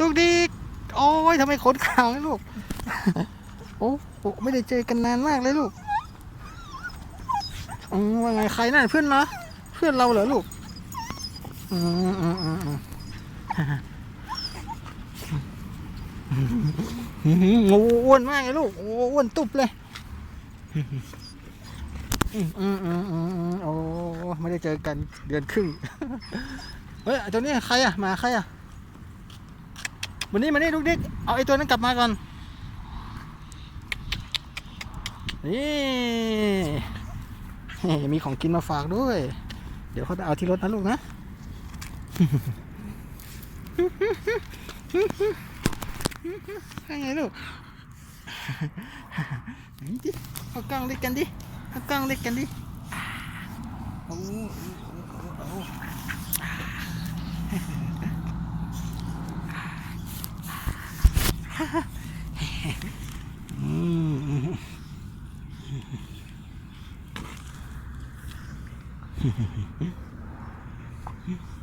ลูกดิกโอ้ยทำไมขนขาวเลยลูก โอ้โหไม่ได้เจอกันนานมากเลยลูกอืมว่าไงใครนั่นเพื่อนเนาะเพื่อนเราเหรอลูกอืมอืมอืมอืมโอ้อ้วนมากเลยลูกโอ้อ้วนตุบเลยอืมอืมอืมอืมโอ้ไม่ได้เจอกันเดือนครึ่งเฮ้ยไอ้ตัวนี้ใครอะหมาใครอะ วันนี้มานี่ลูกดิ๊กเอาไอ้ตัวนั้นกลับมาก่อน นี่มีของกินมาฝากด้วย เดี๋ยวเขาจะเอาที่รถนะลูกนะไงลูกดิเอากล้องเล็กกันดิเอากล้องเล็กกันดิโอ้โหโอ้โห อืมเ